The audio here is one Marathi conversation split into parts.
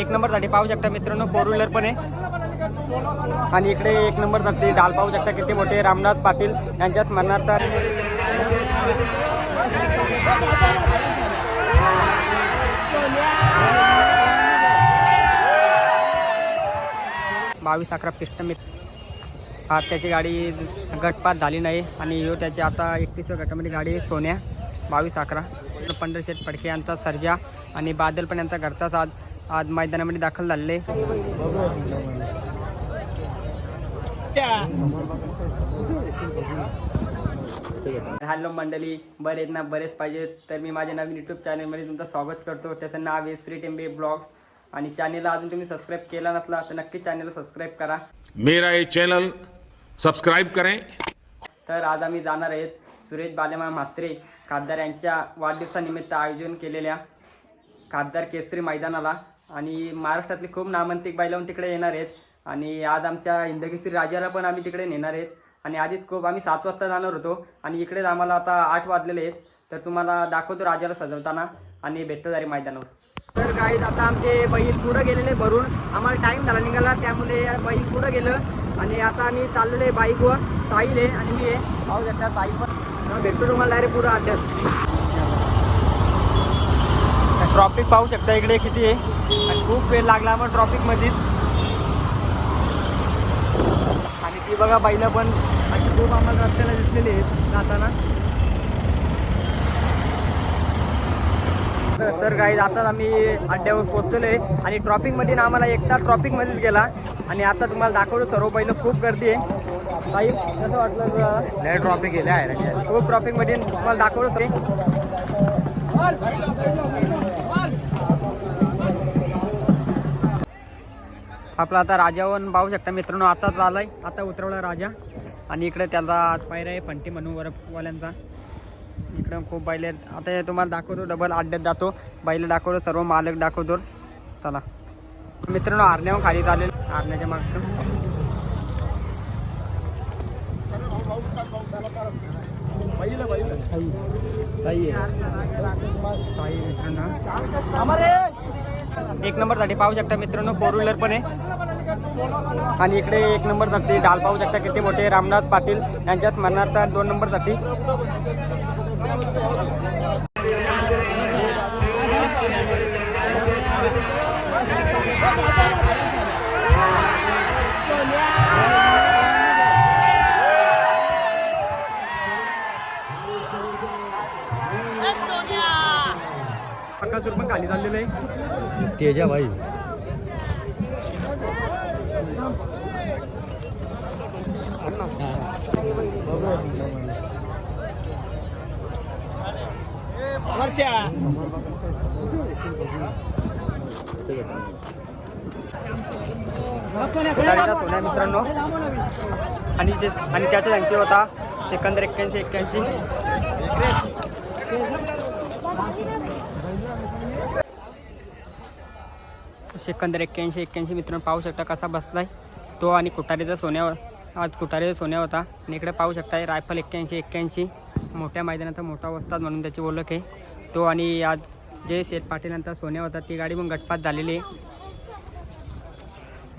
एक नंबरसाठी पाहू शकता मित्रांनो फोर व्हीलर पण आहे. आणि इकडे एक नंबरसाठी डाल पाहू शकता किती मोठे रामनाथ पाटील यांच्या स्मरणार्थ बावीस अकरा पिस्ट मित्र. हा त्याची गाडी गटपात झाली नाही आणि ह्यो त्याची आता एकतीसव्या गटामध्ये गाडी सोन्या. बावीस अकरा. पंढरशेठ फडके यांचा सर्जा आणि बादल पण यांचा घरचाच आज आज मैदानामध्ये दाखल झालेले. हॅलो मंडळी बरे आहेत ना? बरेच पाहिजे. तर मी माझ्या नवीन यूट्यूब चॅनलमध्ये तुमचं स्वागत करतो. त्याचं नाव आहे श्री टेंबे ब्लॉग्स आणि चॅनलला अजून तुम्ही सबस्क्राईब केला नसला तर नक्की चॅनलला सबस्क्राईब करा. मेरा ये चैनल सब्सक्राइब करें। तर आज आम्ही जाणार आहेत सुरेश बालेमा म्हात्रे खासदार यांच्या वाढदिवसानिमित्त आयोजन केलेल्या खासदार केसरी मैदानाला. आणि महाराष्ट्रातले खूप नामांतिक बैलावून तिकडे येणार आहेत. आणि आज आमच्या हिंदकेसरी राजाला पण आम्ही तिकडे नेणार आहेत. आणि आधीच खूप आम्ही सात वाजता जाणार होतो. आणि इकडेच आम्हाला आता आठ वाजलेले आहेत. तर तुम्हाला दाखवतो राजाला सजवताना. आणि भेटतो जरी मैदानावर. तर गाईत आता आमचे बैल पुढं गेलेले भरून. आम्हाला टाईम झाला निघाला त्यामुळे बैल पुढं गेलं. आणि आता आम्ही चाललेलो आहे बाईकवर. साईल आहे आणि मी आहे. भाऊ शकता साईल पण. भेटतो तुम्हाला डायरेक्ट पुढं आल्यात ट्रॉफिक पाहू शकता इकडे किती आहे. आणि खूप वेळ लागला मग ट्रॉफिकमध्येच आणि ती बघा बैलं पण अशी खूप आम्हाला रस्त्याला दिसलेली आहेत जाताना. तर- काही आताच आम्ही अड्ड्यावर पोहोचलेलो आहे आणि ट्रॉफिकमध्ये ना आम्हाला एकटा ट्रॉफिकमध्येच गेला. आणि आता तुम्हाला दाखवतो सर्व पहिलं खूप गर्दी आहे. साई कसं वाटलं तुला? ट्रॉफिक गेले आहे खूप ट्रॉफिकमध्ये तुम्हाला दाखवतो. सर आपला आता राजावन पाहू शकता मित्रांनो आताच आलाय. आता उतरवला राजा. आणि इकडे त्याला पायऱ्या आहे फंटी म्हणून वरवाल्यांचा इकडं खूप बैल आहेत. आता हे तुम्हाला दाखवतो डबल अड्ड्यात जातो. बैल दाखवतो सर्व मालक दाखवतो. चला. मित्रांनो आरण्यावर खाली चालेल आरण्याच्या मागचं साई मित्रांनो. एक नंबरसाठी पाहू शकता मित्रांनो फोर व्हीलर पण आहे. आणि इकडे एक नंबरसाठी डाल पाहू शकता किती मोठे रामनाथ पाटील यांच्या स्मरणार्थ दोन नंबरसाठी. तेजा भाई। सोन्या मित्रांनो. आणि जे आणि त्याचा अंकी होता सेकंदर एक्क्याऐंशी एक्क्याऐंशी. सेकंदर एक्क्याऐंशी एक्क्याऐंशी मित्रांनो पाहू शकता कसा बसलाय. तो आणि कुटारीचा सोन्या हो- आज कुटारीचा सोन्या होता. आणि इकडे पाहू शकता रायफल एक्क्याऐंशी एक्क्याऐंशी. मोठ्या मैदानाचा मोठा वस्ताद म्हणून त्याची ओळख आहे. तो आणि आज जे शेत पाटील यांचा सोन्या होता. ती गाडी पण गटपात झालेली आहे.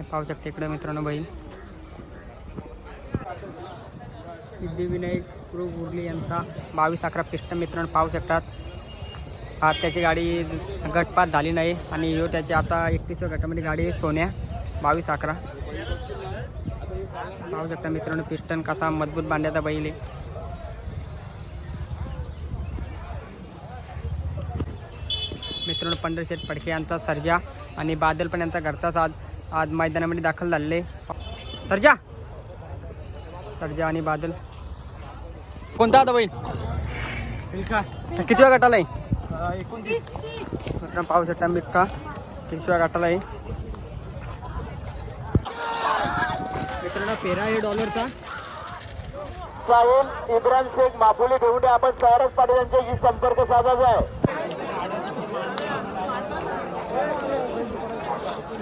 पाहू शकते इकडे मित्रांनो बैल. सिद्धिविनायक प्रो उर्ली यांचा बावीस अकरा पिष्ट मित्रांनो पाहू शकतात. आज त्याची गाडी गटपात झाली नाही आणि ह्यो त्याची आता एकतीसव्या गटामध्ये गाडी आहे सोन्या बावीस अकरा. पाहू शकता मित्रांनो पिस्टन कसा मजबूत बांध्याचा बैल आहे. मित्रांनो पंढरशेठ फडके यांचा सर्जा आणि बादल पण यांचा घरचाच आज आज मैदानामध्ये दाखल झालेले सर्जा! सर्जा आणि बादल. कोणता आता बैल? किती वेळ गटाला आहे? मित्रांनो पाहू शकता मिक्का. तीसव्या गटाला आहे. मित्रांनो पेरा आहे डॉलरचा साहेब इब्राहिम शेख माफुली बेवडे आपण सारस पाटील यांच्याशी संपर्क साधायचा आहे.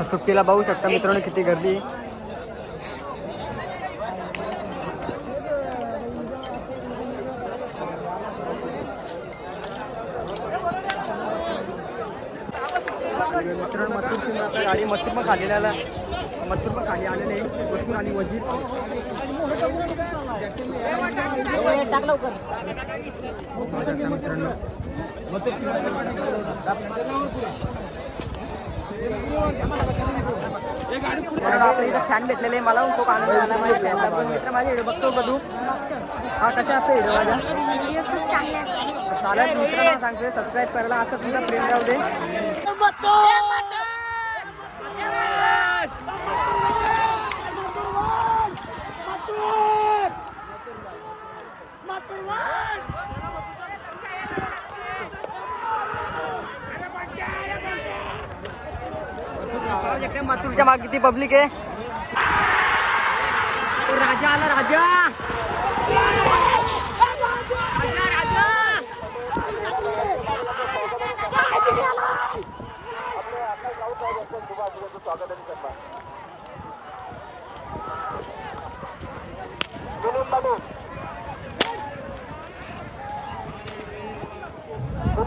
सुट्टीला पाहू शकता मित्रांनो किती गर्दी. मित्रांनो मथुर गाडी मथुर मग खाली आला मथुर मग खाली आलेले मथुर आणि वजीर. मित्रांनो तर इथं फॅन भेटलेले मला खूप आनंद झाला माहिती फॅनला मित्र माझे व्हिडिओ बघतो बघू. हा कशा असते व्हिडिओ माझ्या? चालेल. मित्रांनो सांगतोय सबस्क्राईब करायला असं तुमचा प्रेम राहू दे. मातूरच्या मागे किती पब्लिक आहे? राजा आला राजा!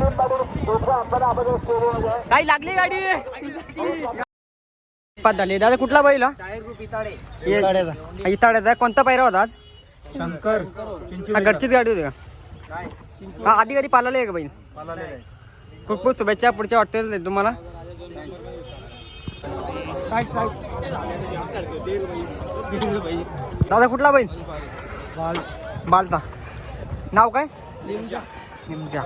दुसरा आपण स्टेडियम आहे काही लागली गाडी? पाच झाले. दादा कुठला बैल हा? ये- हा, इताड्याचा कोणता पायरा होता आज? शंकर. हा घरचीच गाडी होती का? हा आधी गाडी पालाली आहे का बैल खूप खूप शुभेच्छा पुढच्या वाटतील तुम्हाला. दादा कुठला बैल? बालता. नाव काय? निमजा.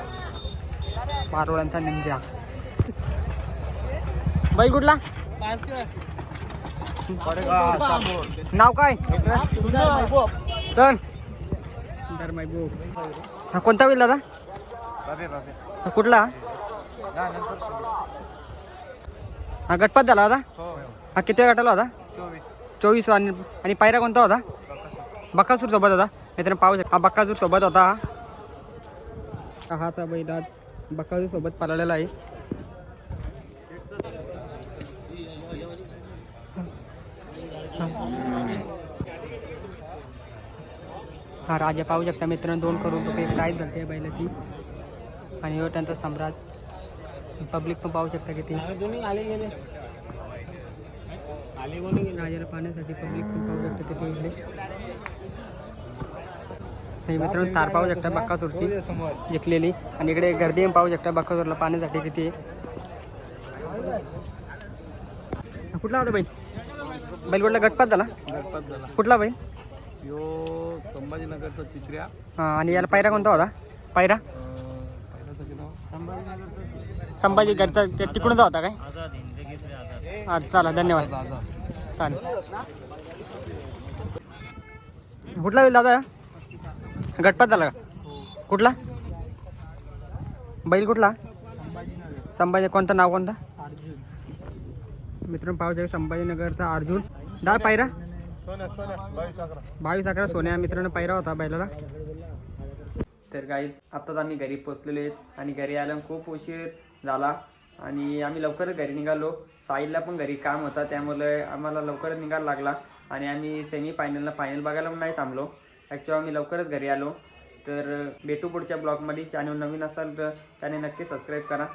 मारोळ्यांचा निमजा. बैल कुठला? नाव काय? हा कोणता बैल दादा? कुठला? हा गटपात झाला होता? हा. किती गटाला होता? चोवीस. आणि आणि पायरा कोणता होता? बक्कासूर सोबत होता? मित्रांनो पाहू शकता. हा बक्कासूर सोबत होता. हा हा हा बैल आज बक्कासूर सोबत पळालेला आहे. हा राजा पाहू शकता मित्रांनो दोन करोड रुपये प्राईज झाली आहे बैलाची. आणि ह्यो त्यांचा सम्राट पब्लिक पण पाहू शकता किती. राजाला पाहण्यासाठी पब्लिक पण पाहू शकता किती इकडे. मित्रांनो तार पाहू शकता बक्कासूरची जिंकलेली. आणि इकडे गर्दी पण पाहू शकता बक्कासूरला पाहण्यासाठी किती. कुठला होता बैल? बैल कुठला गटपात झाला. कुठला बैल? यो संभाजीनगरचा चित्र्या हा, आणि याला पायरा कोणता होता? पायरा? संभाजी घरचा तिकडून तिकडूनचा होता काय? हां चला धन्यवाद. चालेल. कुठला होईल दादा? गटपात झाला का? कुठला? बैल कुठला? संभाजी कोणतं नाव कोणतं? मित्रांनो पाहू शकता संभाजीनगरचा अर्जुन. दार पायरा? बावीस अकरा सोन्या मित्रांनो पायरा होता बैलाला. तर काही आत्ताच आम्ही घरी पोचलेलो आहेत आणि घरी आल्यावर खूप उशीर. झाला. आणि आम्ही लवकरच घरी निघालो. साहिलला पण घरी काम होता त्यामुळे आम्हाला लवकरच निघायला लागला. आणि आम्ही सेमी फायनलला फायनल बघायला पण नाही थांबलो. ॲक्च्युअली आम्ही लवकरच घरी आलो. तर भेटू पुढच्या ब्लॉगमध्ये. चॅनल नवीन असाल तर चॅनल नक्की सबस्क्राईब करा.